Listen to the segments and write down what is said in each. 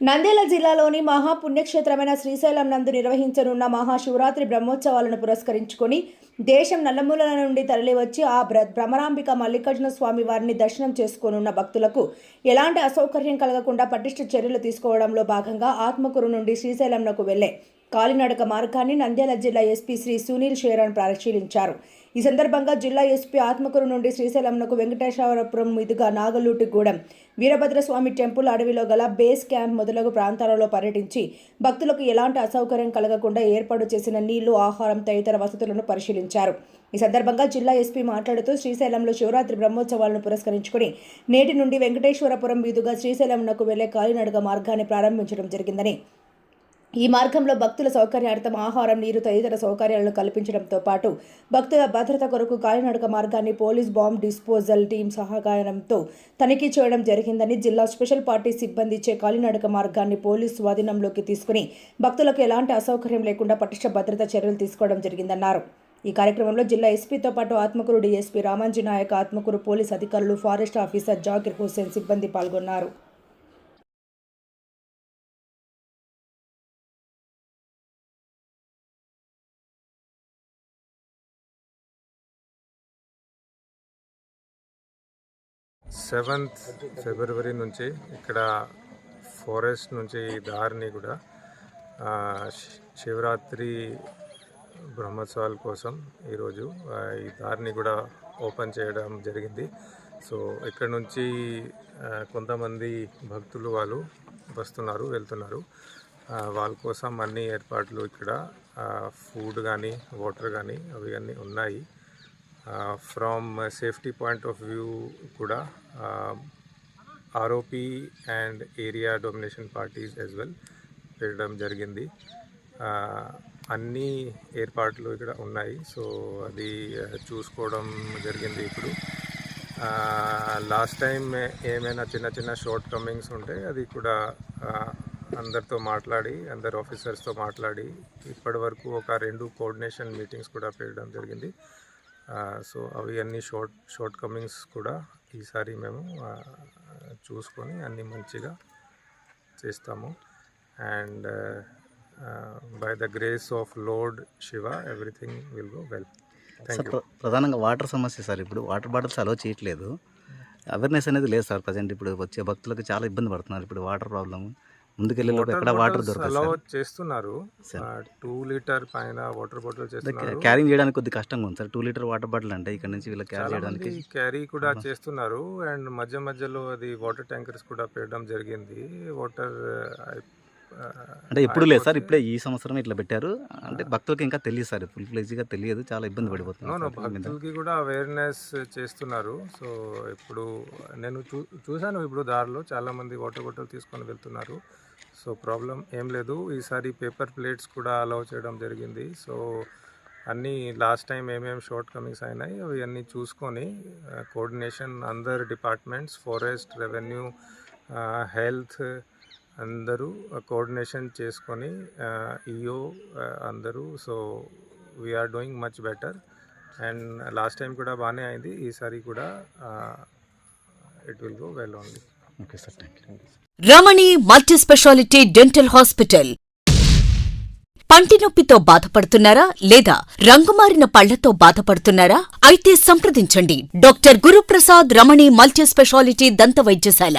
నంద్యాల జిల్లాలోని మహాపుణ్యక్షేత్రమైన శ్రీశైలం నందు నిర్వహించనున్న మహాశివరాత్రి బ్రహ్మోత్సవాలను పురస్కరించుకొని దేశం నల్లమూలల నుండి తరలివచ్చి ఆ బ్ర భ్రమరాంబిక మల్లికార్జున స్వామి వారిని దర్శనం చేసుకోనున్న భక్తులకు ఎలాంటి అసౌకర్యం కలగకుండా పటిష్ట చర్యలు తీసుకోవడంలో భాగంగా ఆత్మకూరు నుండి శ్రీశైలంనకు వెళ్ళే కాలినడక మార్గాన్ని నంద్యాల జిల్లా ఎస్పీ శ్రీ సునీల్ షేరాన్ పరిశీలించారు. ఈ సందర్భంగా జిల్లా ఎస్పీ ఆత్మకూరు నుండి శ్రీశైలంనకు వెంకటేశ్వరపురం మీదుగా నాగలూటిగూడెం వీరభద్రస్వామి టెంపుల్ అడవిలో గల బేస్ క్యాంప్ మొదలగు ప్రాంతాలలో పర్యటించి భక్తులకు ఎలాంటి అసౌకర్యం కలగకుండా ఏర్పాటు చేసిన నీళ్ళు ఆహారం తదితర వసతులను పరిశీలించారు. ఈ సందర్భంగా జిల్లా ఎస్పీ మాట్లాడుతూ శ్రీశైలంలో శివరాత్రి బ్రహ్మోత్సవాలను పురస్కరించుకుని నేటి నుండి వెంకటేశ్వరపురం మీదుగా శ్రీశైలంనకు వెళ్ళే కాలినడక మార్గాన్ని ప్రారంభించడం జరిగిందని ఈ మార్గంలో భక్తుల సౌకర్యార్థం ఆహారం నీరు తదితర సౌకర్యాలను కల్పించడంతో పాటు భక్తుల భద్రత కొరకు కాలినడక మార్గాన్ని పోలీస్ బాంబ్ డిస్పోజల్ టీం సహకారంతో తనిఖీ చేయడం జరిగిందని జిల్లా స్పెషల్ పార్టీ సిబ్బంది ఇచ్చే కాలినడక మార్గాన్ని పోలీసు స్వాధీనంలోకి తీసుకుని భక్తులకు ఎలాంటి అసౌకర్యం లేకుండా పటిష్ట భద్రత చర్యలు తీసుకోవడం జరిగిందన్నారు. ఈ కార్యక్రమంలో జిల్లా ఎస్పీతో పాటు ఆత్మకూరు డీఎస్పీ రామాంజీ నాయక్ ఆత్మకూరు పోలీస్ అధికారులు ఫారెస్ట్ ఆఫీసర్ జాకిర్ హుస్సేన్ సిబ్బంది పాల్గొన్నారు. సెవెంత్ ఫిబ్రవరి నుంచి ఇక్కడ ఫారెస్ట్ నుంచి ఈ దారిని కూడా శివరాత్రి బ్రహ్మోత్సవాల కోసం ఈరోజు ఈ దారిని కూడా ఓపెన్ చేయడం జరిగింది. సో ఇక్కడ నుంచి కొంతమంది భక్తులు వాళ్ళు వస్తున్నారు వెళ్తున్నారు. వాళ్ళ కోసం అన్ని ఏర్పాట్లు ఇక్కడ ఫుడ్ కానీ వాటర్ కానీ అవి అన్నీ ఉన్నాయి. From safety point of view కూడా ROP and area domination parties as well పెట్టడం జరిగింది. అన్ని ఏర్పాట్లు ఇక్కడ ఉన్నాయి. సో అది చూసుకోవడం జరిగింది ఇప్పుడు. లాస్ట్ టైం ఏమైనా చిన్న చిన్న షార్ట్ కమింగ్స్ ఉంటే అది కూడా అందరితో మాట్లాడి అందరు ఆఫీసర్స్తో మాట్లాడి ఇప్పటి వరకు ఒక రెండు కోఆర్డినేషన్ మీటింగ్స్ కూడా పెట్టడం జరిగింది. సో అవి అన్ని షార్ట్ షార్ట్ కమింగ్స్ కూడా ఈసారి మేము చూసుకొని అన్ని మంచిగా చేస్తాము. And by the grace of lord Shiva everything will go well thank you ప్రధానంగా వాటర్ సమస్య సార్ ఇప్పుడు. వాటర్ బాటిల్స్ అలో చేయట్లేదు. అవేర్నెస్ అనేది లేదు సార్ ప్రజెంట్ ఇప్పుడు వచ్చే భక్తులకు చాలా ఇబ్బంది పడుతున్నారు. ఇప్పుడు వాటర్ ప్రాబ్లమ్ ఎక్కడ వాటర్ దొరకదు చేస్తున్నారు. టూ లీటర్ పైన వాటర్ బాటిల్ చేస్తున్నారు. క్యారింగ్ చేయడానికి కొద్దిగా కష్టంగా ఉంది sir. Two litre water bottle అంటే ఇక్కడ నుంచి వీళ్ళకి క్యారీ చేయడానికి క్యారీ కూడా చేస్తున్నారు. అండ్ మధ్య మధ్యలో అది వాటర్ ట్యాంకర్స్ కూడా పెట్టడం జరిగింది. వాటర్ అంటే ఎప్పుడు లేదు సార్ ఇప్పుడే ఈ సంవత్సరం ఇట్లా పెట్టారు. అంటే భక్తులకు ఇంకా తెలియదు సార్ ఫుల్ ఫ్లెజ్గా తెలియదు చాలా ఇబ్బంది పడిపోతున్నారు. భక్తులకి కూడా అవేర్నెస్ చేస్తున్నారు. సో ఇప్పుడు నేను చూ చూశాను ఇప్పుడు దారిలో చాలా మంది వాటర్ బాటిల్ తీసుకొని వెళ్తున్నారు. సో ప్రాబ్లం ఏం లేదు. ఈసారి పేపర్ ప్లేట్స్ కూడా అలౌ చేయడం జరిగింది. సో అన్నీ లాస్ట్ టైం ఏమేమి షార్ట్ కమింగ్స్ అయినాయి అవి అన్నీ చూసుకొని కోఆర్డినేషన్ అందరు డిపార్ట్మెంట్స్ ఫారెస్ట్ రెవెన్యూ హెల్త్ అందరూ కోఆర్డినేషన్ చేసుకొని ఈఓ అందరూ. So we're doing much better and last time కూడా బాగానే అయింది. ఈసారి కూడా it will go well only okay sir thank you Ramani multi speciality dental hospital పంటి నొప్పితో బాధపడుతున్నారా లేదా రంగుమారిన పళ్ళతో బాధపడుతున్నారా? అయితే సంప్రదించండి. Doctor Guruprasad Ramani multi speciality దంత వైద్యశాల.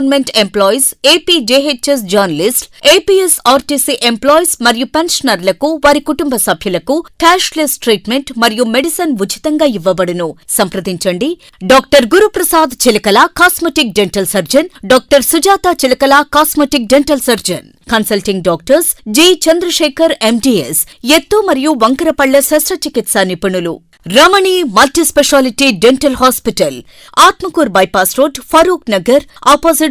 employees AP JHS journalist APSRTC employees మరియు పెన్షనర్లకు వారి కుటుంబ సభ్యులకు క్యాష్లెస్ ట్రీట్మెంట్ మరియు మెడిసిన్ ఉచితంగా ఇవ్వబడును. సంప్రదించండి. Doctor Guruprasad Chilakala cosmetic dental surgeon doctor Sujatha Chilakala cosmetic dental surgeon. Consulting doctors G Chandrasekhar MDS ఎత్తు మరియు వంకరపళ్ళ శస్త్రచికిత్స నిపుణులు. Ramani multi speciality dental hospital Atmakur bypass road Farooq Nagar opposite